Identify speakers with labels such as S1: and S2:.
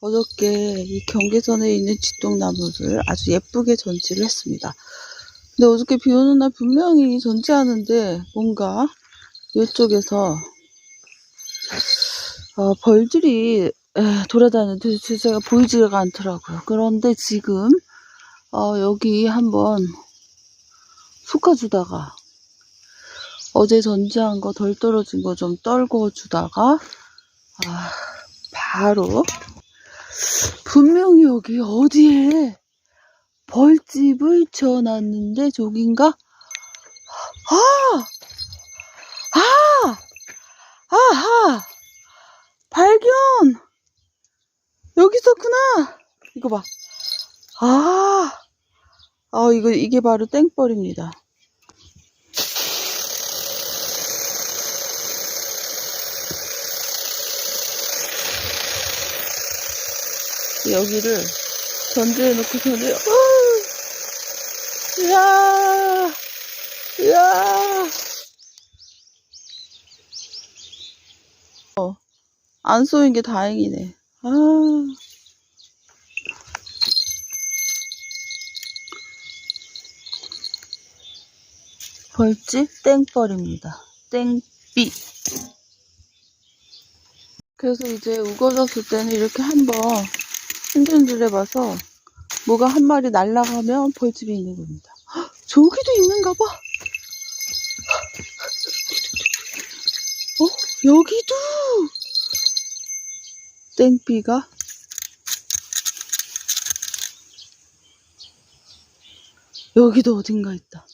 S1: 어저께 이 경계선에 있는 쥐똥나무를 아주 예쁘게 전치를 했습니다. 근데 어저께 비 오는 날 분명히 전치하는데 뭔가 이쪽에서 어, 벌들이 에, 돌아다니는데 제가 보이지가 않더라고요. 그런데 지금 어, 여기 한번 솎아주다가 어제 전지한 거 덜 떨어진 거 좀 떨궈 주다가 아, 바로 분명히 여기 어디에 벌집을 지어놨는데 저긴가? 아! 아! 아하! 발견! 여기 있었구나! 이거 봐. 아! 아, 이거, 이게 바로 땡벌입니다. 여기를 전지해 놓고 전에, 어! 이야! 이야! 어, 안 쏘인 게 다행이네. 아. 벌집 땡벌입니다. 땡삐. 그래서 이제 우거졌을 때는 이렇게 한번 흔들흔들 해봐서 뭐가 한 마리 날아가면 벌집이 있는 겁니다. 헉, 저기도 있는가 봐. 어? 여기도 땡삐가 여기도 어딘가 있다.